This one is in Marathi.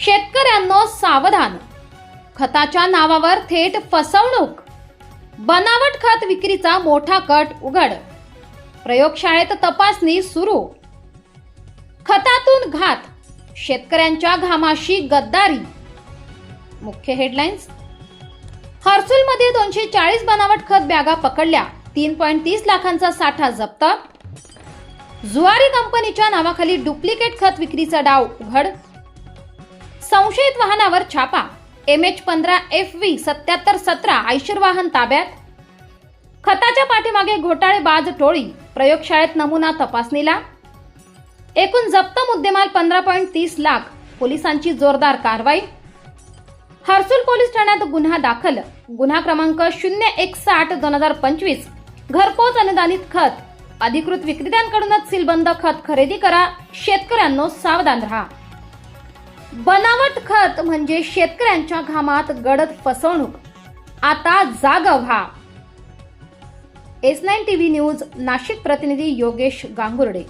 शेतकऱ्यांनो सावधान. खताच्या नावावर थेट फसवणूक. बनावट खत विक्रीचा मोठा कट उघड. प्रयोगशाळेत तपासणी सुरू. खतातून घात. शेतकऱ्यांच्या घामाशी गद्दारी. मुख्य हेडलाईन्स. हर्सुलमध्ये दोनशे चाळीस बनावट खत बॅगा पकडल्या. तीन पॉईंट तीस लाखांचा साठा जप्त. जुवारी कंपनीच्या नावाखाली डुप्लिकेट खत विक्रीचा डाव उघड. संशयित वाहनावर छापा. एम एच पंधरा एफ व्ही सत्याहत्तर सतरा आयशर वाहन ताब्यात. खताच्या पाठीमागे घोटाळेबाज टोळी. प्रयोगशाळेत नमुना तपासणीला. एकूण जप्त मुद्देमाल पंधरा पॉईंट तीस लाख. पोलिसांची जोरदार कारवाई. हर्सुल पोलीस ठाण्यात गुन्हा दाखल. गुन्हा क्रमांक शून्य एक साठ दोन हजार पंचवीस. घरपोच अनुदानित खत. अधिकृत विक्रेत्यांकडूनच सीलबंद खत खरेदी करा. शेतकऱ्यांनो सावधान राहा. बनावट खत म्हणजे शेतकऱ्यांच्या घामात गडद फसवणूक. आता जाग व्हा. S nine TV news Nashik प्रतिनिधी योगेश गांगुर्डे.